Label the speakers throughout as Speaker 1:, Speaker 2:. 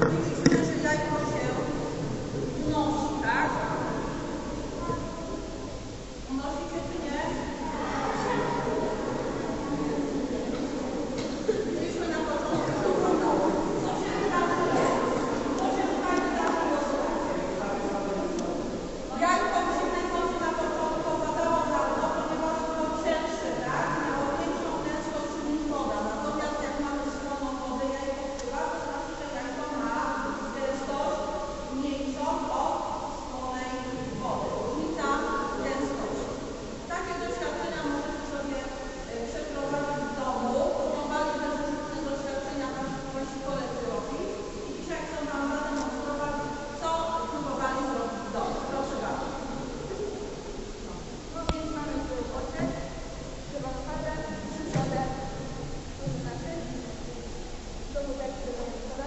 Speaker 1: Widzimy, że jajko się unosi, tak? Unosi się czy nie? Byliśmy na początku, co wyglądało. Co się wydarzyło? Co się tutaj wydarzyło, słuchajcie? Jajko w zimnej wodzie na początku opadało na dno, ponieważ było cięższe, tak? Miało większą prędkość niż woda. Natomiast jak mamy słoną wodę, jajko wpływa, to znaczy, że jajko ma gęstość mniejszą od słonej wody. Różnica gęstości. Takie doświadczenia możecie sobie e, przeprowadzić w domu. Próbowali też różne doświadczenia Wasi koledzy robić. I dzisiaj chcę Wam zademonstrować, co próbowali zrobić w domu. Proszę bardzo.
Speaker 2: No więc mamy tu ocet, chyba wodę, przysodę, to znaczy do butelki do wodę.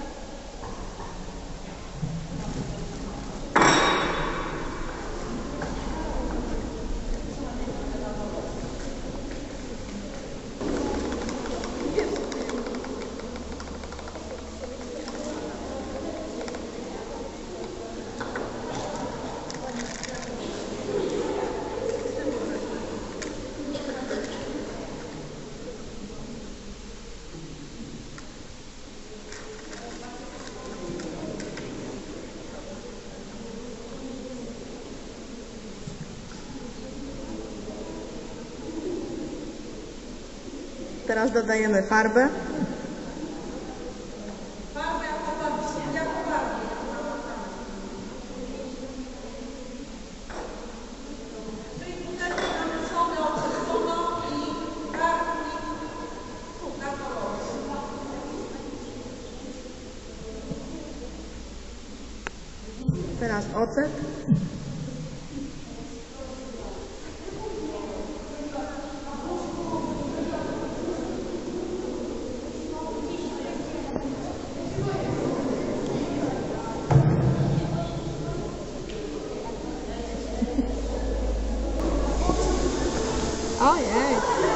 Speaker 3: Teraz dodajemy farbę.
Speaker 1: Farbę jako barwnik. Jako barwnik. Czyli tutaj mamy sodę oczyszczoną i barwnik na kolorze.
Speaker 3: Teraz ocet. Ojej.
Speaker 1: Do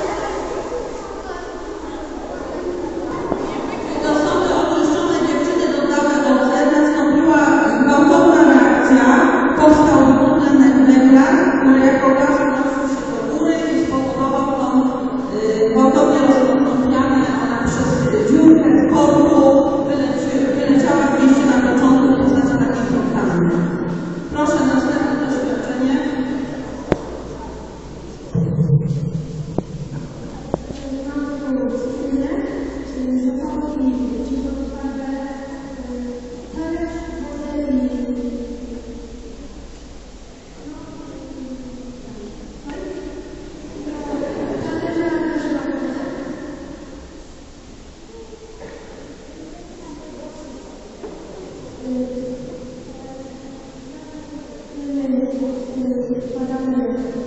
Speaker 4: Thank you.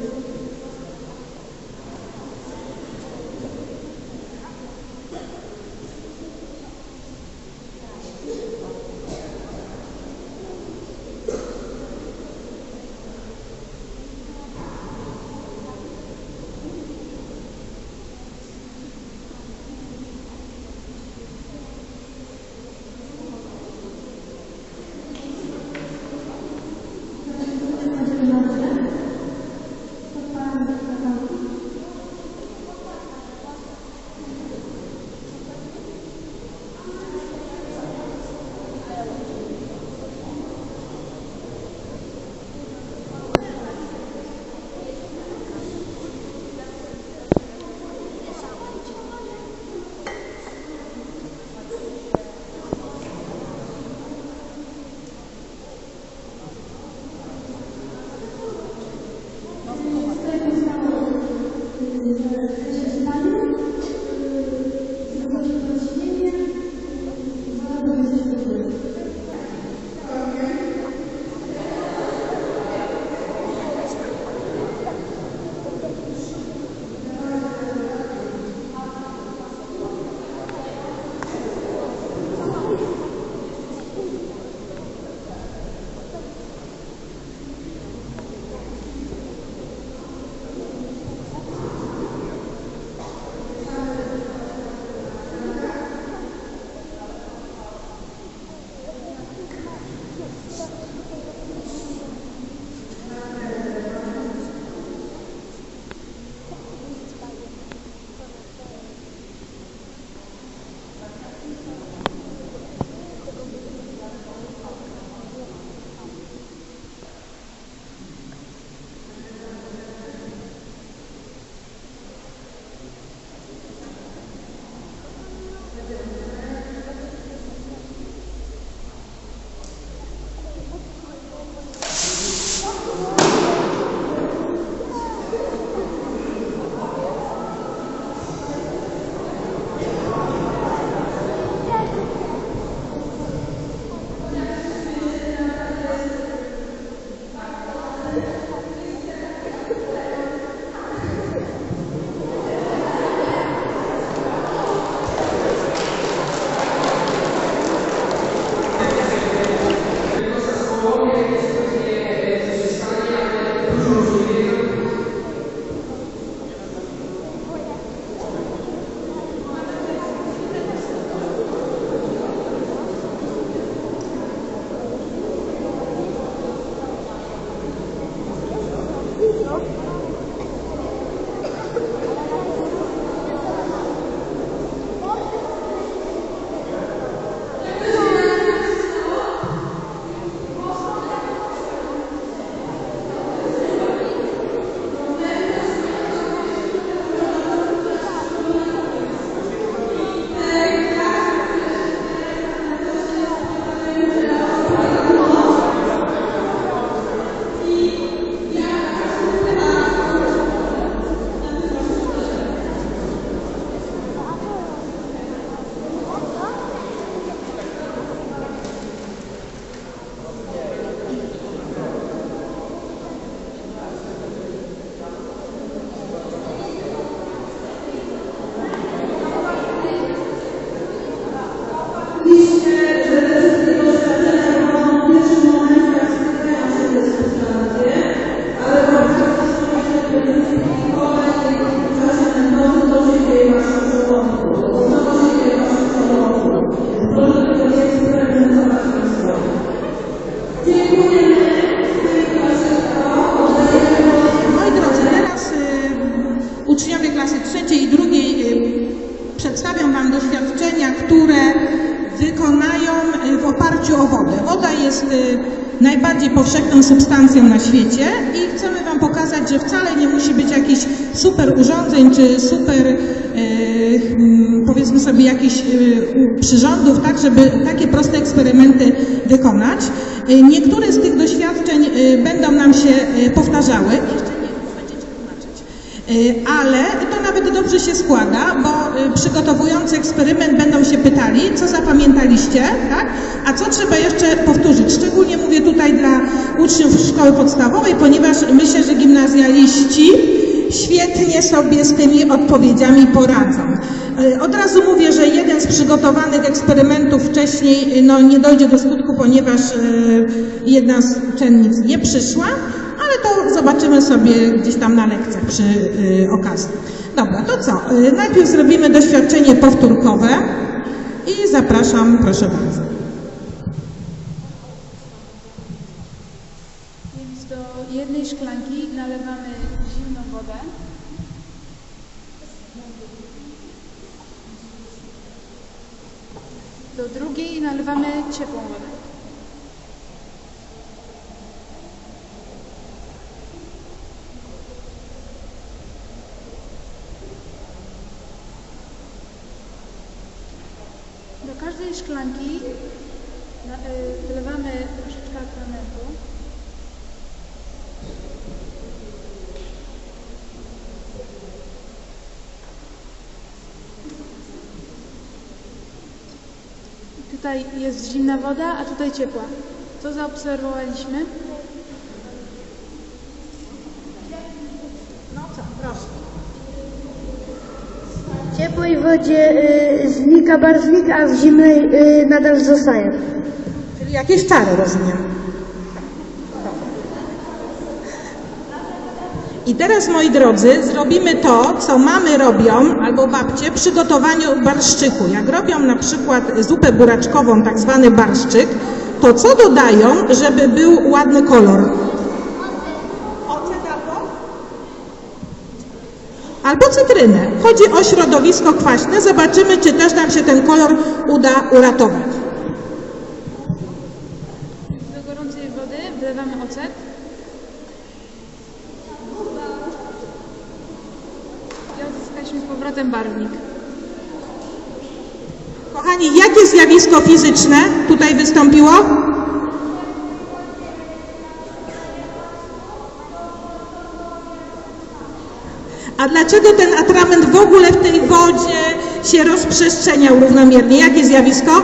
Speaker 4: Czy super, y, mm, powiedzmy sobie, jakichś u- przyrządów, tak, żeby takie proste eksperymenty wykonać. Y, Niektóre z tych doświadczeń będą nam się powtarzały. Ale to nawet dobrze się składa, bo przygotowujący eksperyment będą się pytali, co zapamiętaliście, tak? A co trzeba jeszcze powtórzyć? Szczególnie mówię tutaj dla uczniów szkoły podstawowej, ponieważ myślę, że gimnazjaliści świetnie sobie z tymi odpowiedziami poradzą. Y, Od razu mówię, że jeden z przygotowanych eksperymentów wcześniej y, no, nie dojdzie do skutku, ponieważ y, jedna z uczennic nie przyszła, ale to zobaczymy sobie gdzieś tam na lekcjach przy okazji. Dobra, to co? Najpierw zrobimy doświadczenie powtórkowe i zapraszam, proszę bardzo.
Speaker 2: Więc do jednej szklanki nalewamy zimną wodę. Do drugiej nalewamy ciepłą wodę. Do każdej szklanki y, wylewamy troszeczkę atramentu. Tutaj jest zimna woda, a tutaj ciepła. Co zaobserwowaliśmy?
Speaker 4: No co, proszę.
Speaker 5: W ciepłej wodzie y, znika barwnik, a w zimnej y, nadal zostaje.
Speaker 4: Czyli jakieś czary rozumiem. I teraz, moi drodzy, zrobimy to, co mamy robią, albo babcie, przy gotowaniu barszczyku. Jak robią na przykład zupę buraczkową, tak zwany barszczyk, to co dodają, żeby był ładny kolor? Ocet albo? Albo cytrynę. Chodzi o środowisko kwaśne. Zobaczymy, czy też nam się ten kolor uda uratować.
Speaker 2: Do gorącej wody wlewamy ocet. I odzyskaliśmy z powrotem barwnik.
Speaker 4: Kochani, jakie zjawisko fizyczne tutaj wystąpiło? A dlaczego ten atrament w ogóle w tej wodzie się rozprzestrzeniał równomiernie? Jakie zjawisko?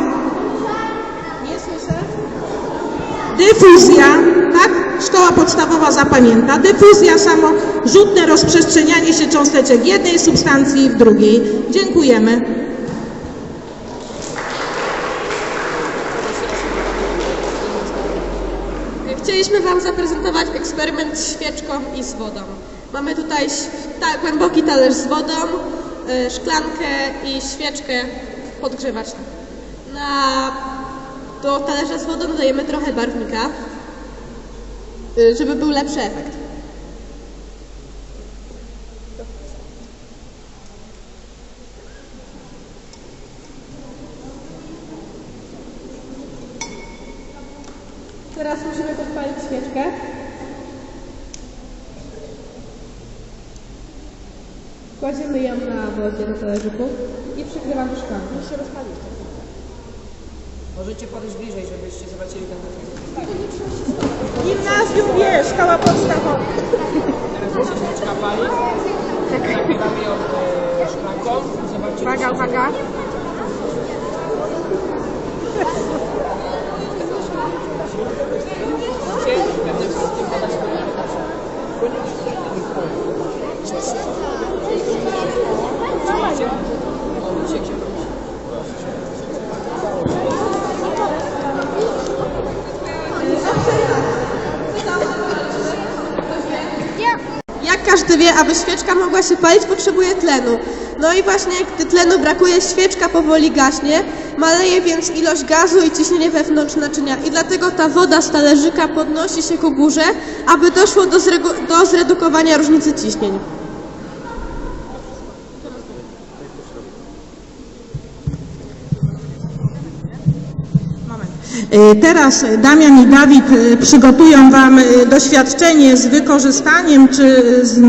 Speaker 4: Nie słyszę. Dyfuzja, tak? Szkoła podstawowa zapamięta. Dyfuzja, samo rzutne rozprzestrzenianie się cząsteczek jednej substancji w drugiej. Dziękujemy.
Speaker 6: Chcieliśmy Wam zaprezentować eksperyment z świeczką i z wodą. Mamy tutaj ta, głęboki talerz z wodą, y, szklankę i świeczkę podgrzewaczą. Na, do talerza z wodą dodajemy trochę barwnika, y, żeby był lepszy efekt. Teraz musimy podpalić świeczkę. Kładziemy ją na wodzie, na talerzyku i przygrzewamy szklankę. Musi się rozpalić.
Speaker 7: Możecie podejść bliżej, żebyście zobaczyli ten efekt.
Speaker 4: Gimnazjum wie, szkoła podstawowa.
Speaker 7: Teraz jak się świeczka pali, nagrywamy ją e, szklanką. Zobaczcie,
Speaker 4: Uwaga, uwaga.
Speaker 6: Każdy wie, aby świeczka mogła się palić, potrzebuje tlenu. No i właśnie, gdy tlenu brakuje, świeczka powoli gaśnie, maleje więc ilość gazu i ciśnienie wewnątrz naczynia. I dlatego ta woda z talerzyka podnosi się ku górze, aby doszło do, do zredukowania różnicy ciśnień.
Speaker 4: Teraz Damian i Dawid y, przygotują Wam doświadczenie z wykorzystaniem, czy z,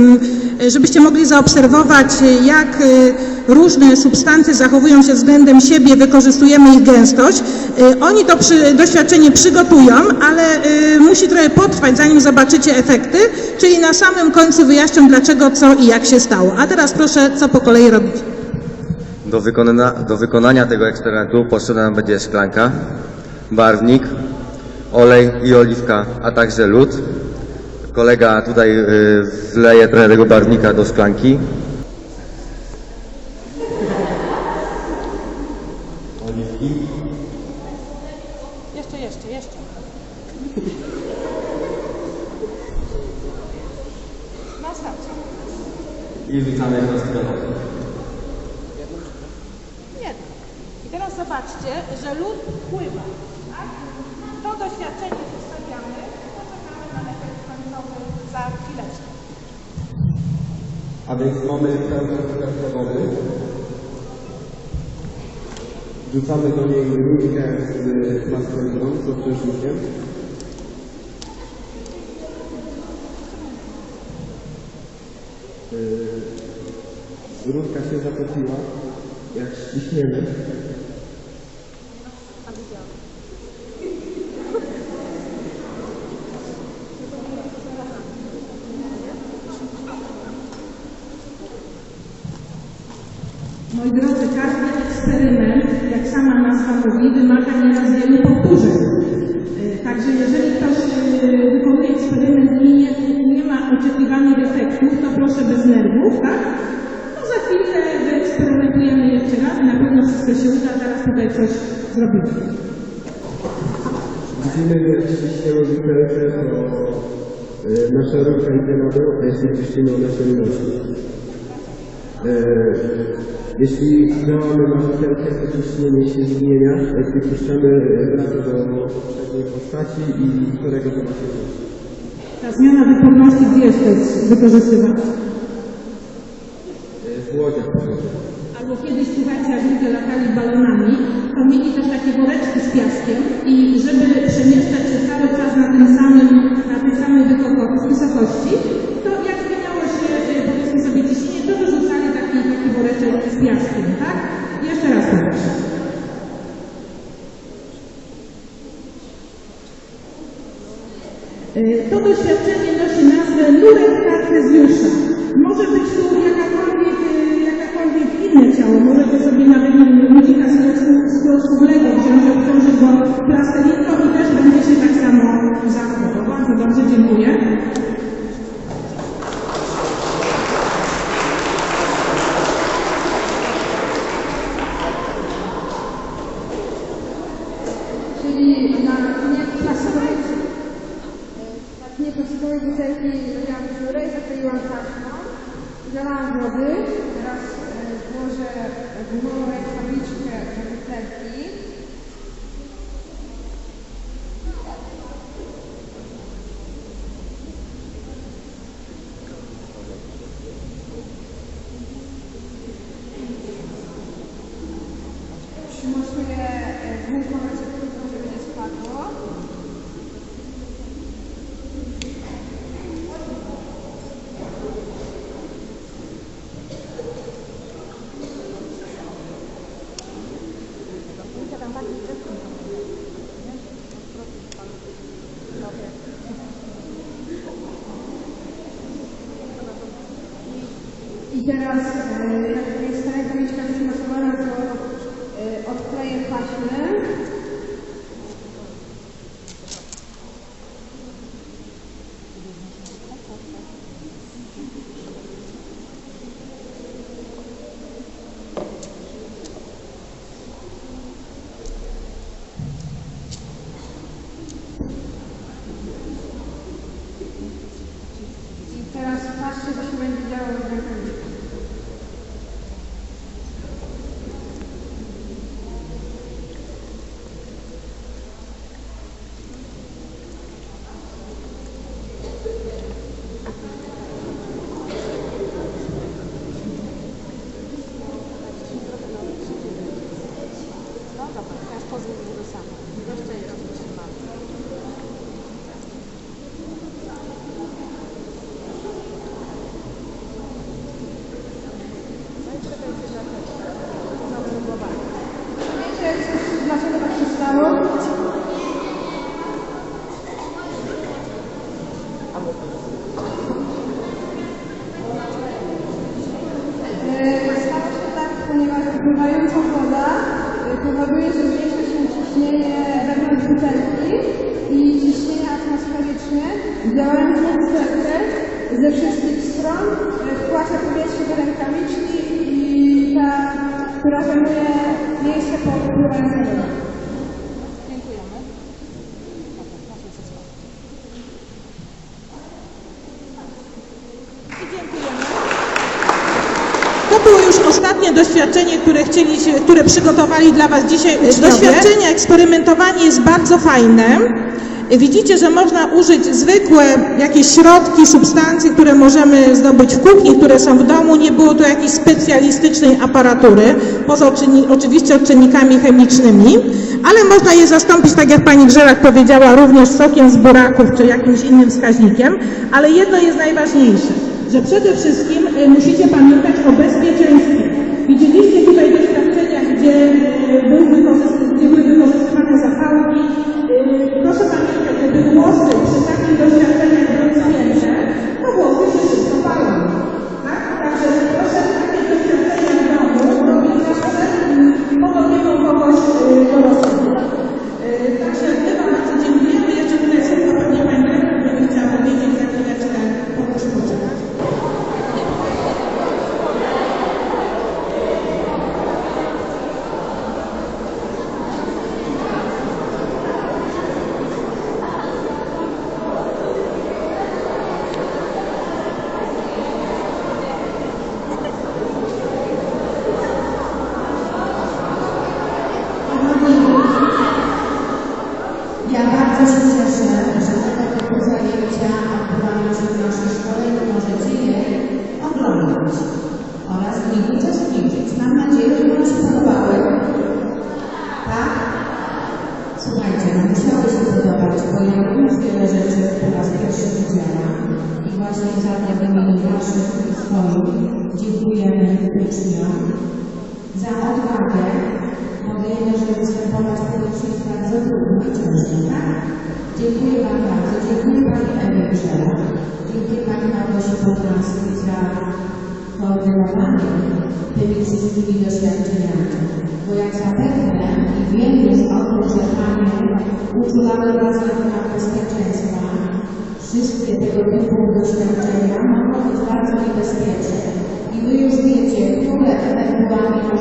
Speaker 4: żebyście mogli zaobserwować, jak różne substancje zachowują się względem siebie, wykorzystujemy ich gęstość. Oni to przy, doświadczenie przygotują, ale musi trochę potrwać, zanim zobaczycie efekty, czyli na samym końcu wyjaśnią dlaczego, co i jak się stało. A teraz proszę, co po kolei robić.
Speaker 8: Do, do wykonania tego eksperymentu potrzebna nam będzie szklanka, barwnik, olej i oliwka, a także lód. Kolega tutaj y, wleje trochę tego barwnika do szklanki. Oliwki.
Speaker 4: Jeszcze, jeszcze, jeszcze. No starczy.
Speaker 8: I wrzucamy wnioski do wody.
Speaker 4: Nie. I teraz zobaczcie, że lód pływa. Tak? To doświadczenie zostawiamy, poczekamy na efekt końcowy za chwileczkę.
Speaker 9: A więc mamy pełną skrawkę wody. Wrzucamy do niej rurkę z plasteliną, z przeszlukiem. Yy, Rurka się zatopiła. Jak ściśniemy,
Speaker 4: Moi drodzy, każdy eksperyment, jak sama nazwa mówi, wymaga coś zrobimy.
Speaker 9: widzimy, że jeśli ściśniemy butelkę, to yy, nasza rurka idzie na dół, a jeśli ściśniemy, ona się unosi. Yy, Jeśli działamy na butelkę, to ciśnienie się zmienia, a jeśli puszczamy, wraca do poprzedniej postaci i którego zobaczymy.
Speaker 4: Ta zmiana wyporności gdzie jest też wykorzystywana?
Speaker 9: Yy, W łodziach.
Speaker 4: Albo kiedyś, słuchajcie, jak ludzie latali balonami, mieli też takie woreczki z piaskiem i żeby przemieszczać się cały czas na tym samym, na tej samej wysoko- wysokości, to jak zmieniało się, e, powiedzmy sobie, ciśnienie, to wyrzucali taki, taki woreczek z piaskiem, tak? Jeszcze raz proszę. E, To doświadczenie nosi nazwę nurek Kartezjusza. Może być tu jakakolwiek, e, jakakolwiek inne ciało. Możecie sobie nawet nie wiem, ludzika skórowego wziąć, obciążyć go plastelinką i też będzie się tak samo zachował. Bardzo dobrze, dziękuję.
Speaker 2: Czyli na dnie plastikowej, na dnie plastikowej butelki zrobiłam dziurę i zakleiłam taśmą. Wlałam wody, teraz e, włożę w murek tabliczkę do butelki. Przymocuję e, gumką recepturką, żeby nie spadło. I ze wszystkich stron, e, wpłaca powietrze do rękawiczki i ta, która zajmuje miejsce po prowadzeniu. Dziękujemy. Dziękujemy.
Speaker 4: To było już ostatnie doświadczenie, które, chcieli, które przygotowali dla Was dzisiaj uczniowie. Doświadczenie, eksperymentowanie jest bardzo fajne. Widzicie, że można użyć zwykłe jakieś środki, substancje, które możemy zdobyć w kuchni, które są w domu. Nie było tu jakiejś specjalistycznej aparatury, poza oczywiście odczynnikami chemicznymi, ale można je zastąpić, tak jak pani Grzelak powiedziała, również sokiem z buraków czy jakimś innym wskaźnikiem. Ale jedno jest najważniejsze, że przede wszystkim y, musicie pamiętać o bezpieczeństwie. Widzieliście tutaj doświadczenia, gdzie y, były wykorzystywane zapałki. Y, proszę Nossa, você está aqui tá em 2014. Thank you.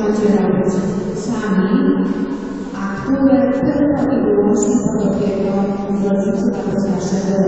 Speaker 4: macie robić
Speaker 10: sami, a które tylko i wyłącznie pod opieką rodziców naszego